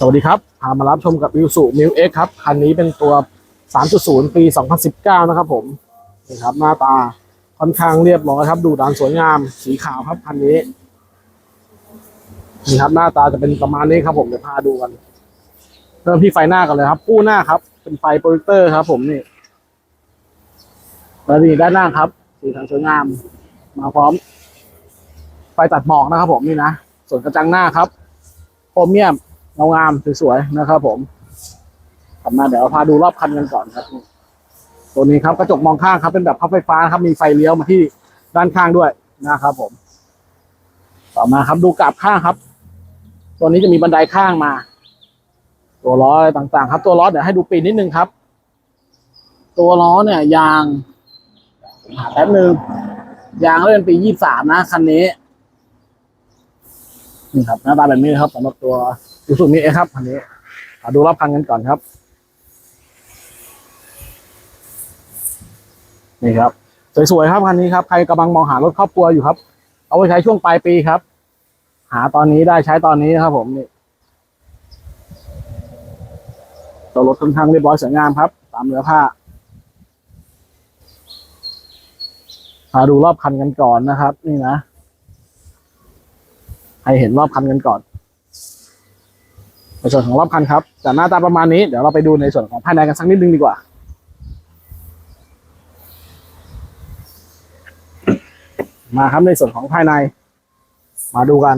สวัสดีครับ พามารับชมกับ i s u m i l X ครับ คันนี้เป็นตัว 3.0 ปี 2019 นะครับผม นี่ครับ หน้าตาค่อนข้างเรียบร้อยครับ ดูดันสวยงาม สีขาวครับคันนี้ นี่ครับ หน้าตาจะเป็นประมาณนี้ครับผม เดี๋ยวพาดูกัน เริ่มที่ไฟหน้ากันเลยครับ คู่หน้าครับ เป็นไฟโปรเจคเตอร์ครับ ผมนี่ แล้วนี่ด้านหน้าครับ สีสันสวยงาม มาพร้อม ไฟตัดหมอกนะครับผมนี่นะ ส่วนกระจังหน้าครับ โครเมียม งางามสวยๆนะครับผมกลับมาเดี๋ยวพาดูรอบคันกันก่อนครับ ตัวนี้ครับกระจกมองข้างครับ เป็นแบบพับไฟฟ้าครับมีไฟเลี้ยวมาที่ด้านข้างด้วยนะครับผม ต่อมาครับดูกลับข้างครับ ตัวนี้จะมีบันไดข้างมา ตัวล้ออะไรต่างๆ ครับ ตัวล้อเดี๋ยวให้ดูปีนนิดนึงครับ ตัวล้อเนี่ย ยางแป๊บนึงยางก็เป็นปียี่สามนะคันนี้นี่ครับหน้าตาแบบนี้ครับสำหรับตัว ยูสุมิเอครับคันนี้ดูรอบคันกันก่อนครับ นี่ครับ สวยๆครับคันนี้ครับ ใครกำลังมองหารถครอบครัวอยู่ครับ เอาไว้ใช้ช่วงปลายปีครับ หาตอนนี้ได้ใช้ตอนนี้นะครับ ผมนี่ตัวรถค่อนข้างเรียบร้อยสวยงามครับ ตามเนื้อผ้ามาดูรอบคันกันก่อนนะครับ นี่นะให้เห็นรอบคันกันก่อน ในส่วนของรอบคันครับแต่หน้าตาประมาณนี้เดี๋ยวเราไปดูในส่วนของภายในกันสักนิดนึงดีกว่ามาครับในส่วนของภายใน มาดูกัน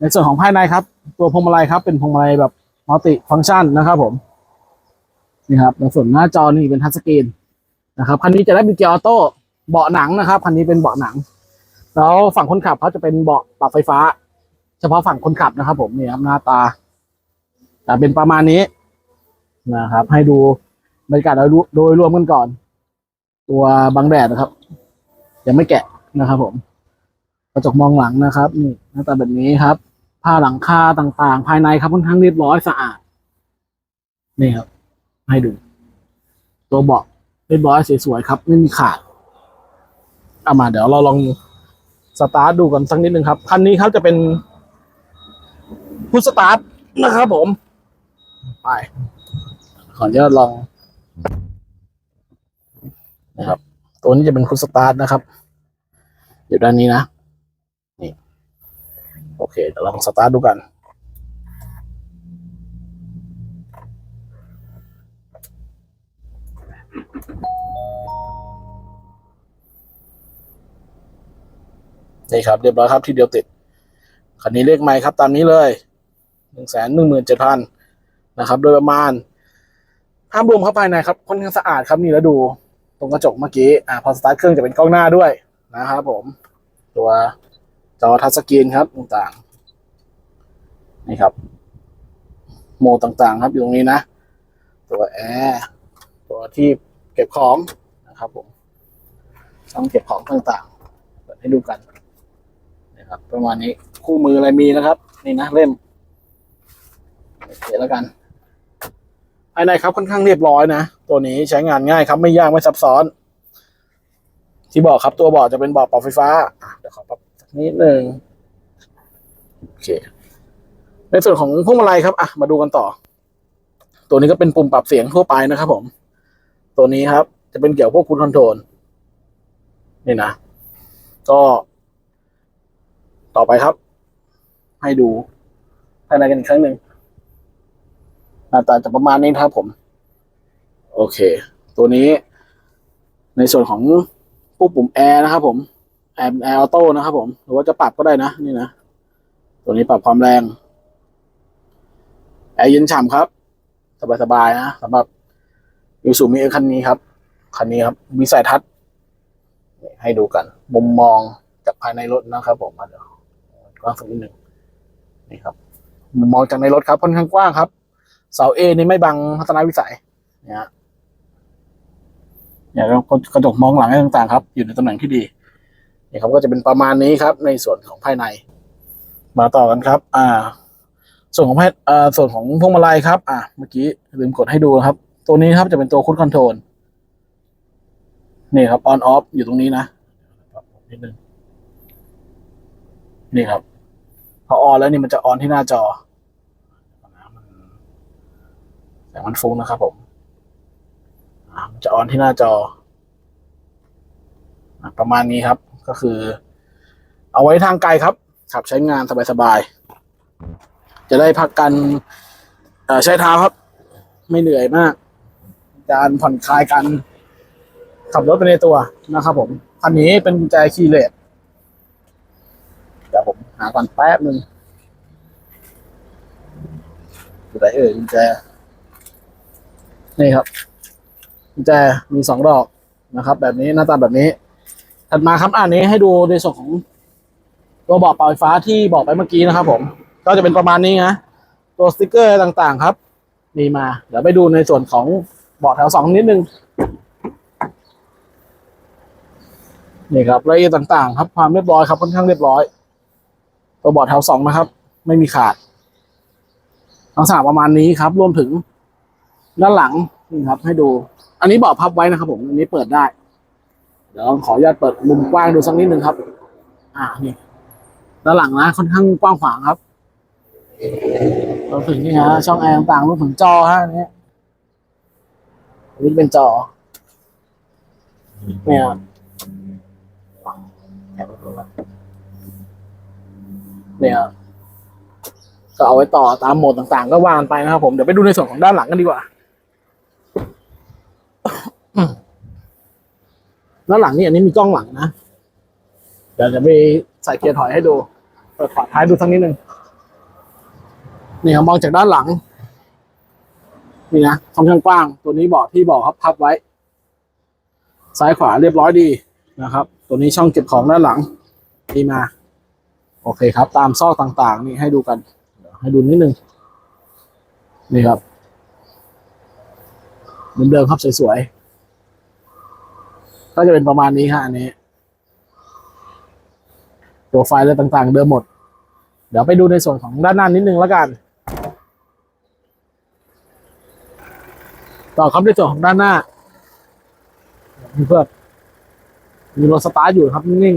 ในส่วนของภายในครับ ตัวพวงมาลัยครับ เป็นพวงมาลัยแบบมัลติฟังก์ชันนะครับ ผมนี่ครับในส่วนหน้าจอนี่เป็นทัชสกรีนนะครับคันนี้จะได้เป็นเกียร์ออโต้เบาะหนังนะครับคันนี้เป็นเบาะหนัง แล้วฝั่งคนขับเขาจะเป็นเบาะปรับไฟฟ้า เฉพาะฝั่งคนขับนะครับ ผมนี่ครับหน้าตา แต่เป็นประมาณนี้นะครับ ให้ดูบรรยากาศโดยรวมโดยรวมกันก่อน ตัวบังแดดนะครับ ยังไม่แกะนะครับ ผม กระจกมองหลังนะครับนี่หน้าตาแบบนี้ครับ ผ้าหลังคาต่างๆ ภายในครับค่อนข้างเรียบร้อยสะอาดนี่ครับ ให้ดู ตัวเบาะเรียบร้อยสวยๆครับ ไม่มีขาดเอามาเดี๋ยวเราลองสตาร์ทดูกันสักนิดนึงครับ คันนี้ครับจะเป็นพุทสตาร์ทนะครับผม ไป ขออนุญาตลองนะครับ ตัวนี้จะเป็นพุทสตาร์ทนะครับอยู่ด้านนี้นะ นี่ โอเคเดี๋ยวลองสตาร์ทดูกัน นี่ครับ เรียบร้อยครับ ทีเดียวติด คันนี้เลขไม้ครับ ตามนี้เลยหนึ่งแสนหนึ่งหมื่นเจ็ดพัน นะครับ โดยประมาณภาพรวมครับภายในครับค่อนข้างสะอาดครับนี่แล้วดู ตรงกระจกเมื่อกี้อ่าพอสตาร์ทเครื่องจะเป็นกล้องหน้าด้วยนะครับผม ตัวจอทัชสกรีนครับต่างๆนี่ครับโหมดต่างๆ ครับอยู่ตรงนี้นะ ตัวแอร์ตัวที่เก็บของนะครับผมช่องเก็บของต่างๆเปิดให้ดูกันนะครับประมาณนี้คู่มืออะไรมีนะครับ นี่นะเล่มโอเคแล้วกันายในครับค่อนข้างเรียบร้อยนะ ตัวนี้ใช้งานง่ายครับไม่ยากไม่ซับซ้อน ที่บอกครับตัวเบาะจะเป็นเบาะปรับไฟฟ้าเดี๋ยวขอปรับสักนิดหนึ่งโอเค ในส่วนของพวงมาลัยครับอะมาดูกันต่อ ตัวนี้ก็เป็นปุ่มปรับเสียงทั่วไปนะครับผม ตัวนี้ครับ จะเป็นเกี่ยวกับพวกคุณคอนโทรลนี่นะ ก็ ต่อไปครับ ให้ดูภายในกันอีกครั้งหนึ่ง หน้าตาจะประมาณนี้ครับผม โอเค ตัวนี้ ในส่วนของผู้ปุ่มแอร์นะครับผมแอร์เป็นแอร์ออโต้นะครับผมหรือว่าจะปรับก็ได้นะ นี่นะ ตัวนี้ปรับความแรง แอร์เย็นฉ่ำครับ สบายๆนะสำหรับยูซูมิเอคันนี้ครับ คันนี้ครับมีสายทัชนี่ให้ดูกัน มุมมองจากภายในรถนะครับ ผมมาเดี๋ยวกว้างสักนิดหนึ่งนี่ครับ มุมมองจากในรถครับค่อนข้างกว้างครับ เสาเอนี่ไม่บังทัศนวิสัยเนี่ยเนี่ยแล้วกระจกมองหลังอะไรต่างๆครับ อยู่ในตำแหน่งที่ดีเนี่ยครับก็จะเป็นประมาณนี้ครับ ในส่วนของภายใน มาต่อกันครับ อ่า ส่วนของภายอ่าส่วนของพวงมาลัยครับ อ่าเมื่อกี้ลืมกดให้ดูครับ ตัวนี้ครับจะเป็นตัวคุดคอนโทรลนี่ครับออนออฟอยู่ตรงนี้นะนิดนึงนี่ครับ พอออนแล้วนี่มันจะออนที่หน้าจอ แต่มันฟุ้งนะครับผมจะออนที่หน้าจอ ประมาณนี้ครับ ก็คือ เอาไว้ทางไกลครับ ขับใช้งานสบายๆ จะได้พักกันใช้เท้าครับ ไม่เหนื่อยมาก การผ่อนคลายกัน ขับรถไปในตัวนะครับผมคันนี้เป็นแจคีเลสเดี๋ยวผมหาก่อนแป๊บหนึ่งอยู่ไหนเอ่ยกุญแจ นี่ครับกุญแจมีสองดอกนะครับ แบบนี้หน้าตาแบบนี้ ถัดมาครับอันนี้ให้ดูในส่วนของตัวเบาะปล่อยฟ้าที่บอกไปเมื่อกี้นะครับ ผม ก็จะเป็นประมาณนี้นะตัวสติกเกอร์ต่างๆครับ มีมา เดี๋ยวไปดูในส่วนของเบาะแถวสองนิดนึงนี่ครับรายละเอียดต่างๆ ครับความเรียบร้อยครับค่อนข้างเรียบร้อย ตัวเบาะแถวสองนะครับ ไม่มีขาดลักษณะประมาณนี้ครับ รวมถึง ด้านหลังนี่ครับ ให้ดู อันนี้เบาะพับไว้นะครับ ผมอันนี้เปิดได้ เดี๋ยวขออนุญาตเปิดมุมกว้างดูสักนิดนึงครับ อ่านี่ด้านหลังนะค่อนข้างกว้างขวางครับเรวมถึงนี่ฮะช่องแอร์ต่างๆรวมถึงจอฮะอันนี้อันนี้เป็นจอเนี่ยเนี่ยก็เอาไว้ต่อตามโหมดต่างๆ ก็วางไปนะครับผม เดี๋ยวไปดูในส่วนของด้านหลังกันดีกว่า ด้าหลังนี่อันนี้มีกล้องหลังนะ เดี๋ยวจะไปใส่เกียร์ถอยให้ดู เปิดฝาท้ายดูสักนิดนึงนี่ครับมองจากด้านหลัง นี่นะค่อนข้างกว้าง ตัวนี้เบาะที่เบาะครับพับไว้ ซ้ายขวาเรียบร้อยดีนะครับ ตัวนี้ช่องเก็บของด้านหลังดีมา โอเคครับ ตามซอกต่างๆ นี่ให้ดูกัน ให้ดูนิดนึง นี่ครับเหมือนเดิมครับสวยๆ ก็จะเป็นประมาณนี้ฮะอันนี้ ตัวไฟล์อะไรต่างๆ เดิมหมด เดี๋ยวไปดูในส่วนของด้านหน้านิดนึงแล้วกัน ต่อครับในส่วนของด้านหน้าเพื่อมีรถสตาร์ทอยู่ครับนิ่ง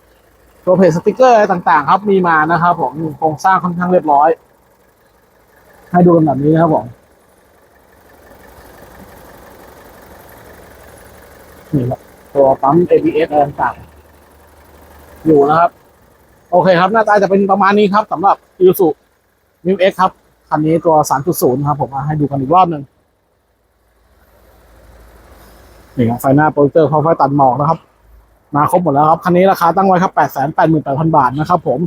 ๆตัวเพจสติกเกอร์อะไรต่างๆ ครับมีมานะครับผมโครงสร้างค่อนข้างเรียบร้อย ให้ดูกันแบบนี้นะครับผมนี่ครับ ตัวปั๊ม ABS อะไรต่างๆอยู่นะครับ โอเคครับ หน้าตาจะเป็นประมาณนี้ครับสำหรับ i s u m i x ครับ คันนี้ตัว 3.0 ครับ ผมมาให้ดูกันอีกรอบหนึ่งนี่ครับไฟหน้าโปรเจคเตอร์พอไฟตัดหมอกนะครับ มาครบหมดแล้วครับ คันนี้ราคาตั้งไว้ครับ888,000 บาทนะครับผม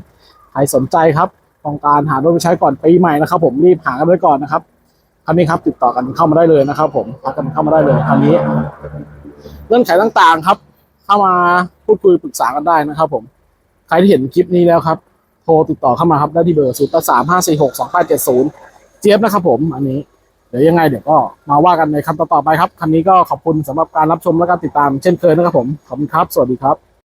ใครสนใจครับต้องการหารถไปใช้ก่อนปีใหม่นะครับ ผมรีบหากันไว้ก่อนนะครับคันนี้ครับติดต่อกันเข้ามาได้เลยนะครับ ผมทักกันเข้ามาได้เลยคันนี้ เงื่อนไขต่างๆครับ เข้ามาพูดคุยปรึกษากันได้นะครับ ผม ใครที่เห็นคลิปนี้แล้วครับ โทรติดต่อเข้ามาครับได้ที่เบอร์ศูนย์สามห้าสี่หกสองแปดเจ็ดศูนย์เจี๊ยบนะครับ ผมอันนี้เดี๋ยวยังไงเดี๋ยวก็มาว่ากันในคำต่อๆไปครับคันนี้ก็ขอบคุณสำหรับการรับชมและการติดตามเช่นเคยนะครับผมขอบคุณครับ สวัสดีครับ